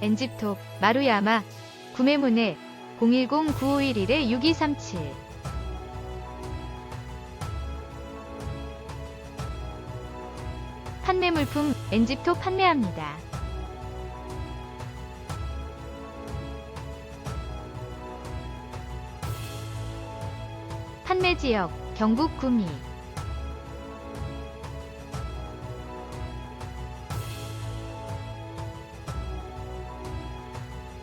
엔집톱, 마루야마, 구매 문의 010-9511-6237 판매 물품 엔집톱 판매합니다. 판매 지역 경북 구미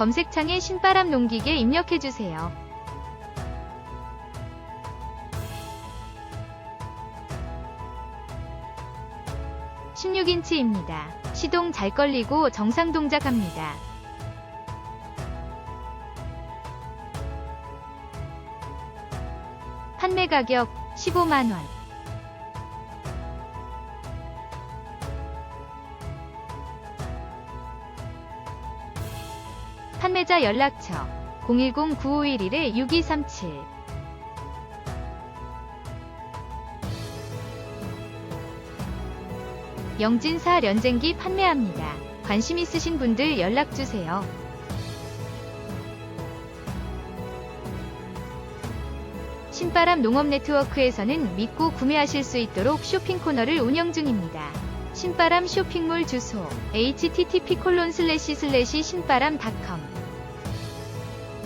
검색창에 신바람 농기계 입력해주세요. (16인치입니다) 시동 잘 걸리고 정상 동작합니다. 판매 가격 15만원 판매자 연락처 010-9511-6237 영진사 련쟁기 판매합니다. 관심 있으신 분들 연락주세요. 신바람 농업 네트워크에서는 믿고 구매하실 수 있도록 쇼핑 코너를 운영 중입니다. 신바람 쇼핑몰 주소 http 신바람닷컴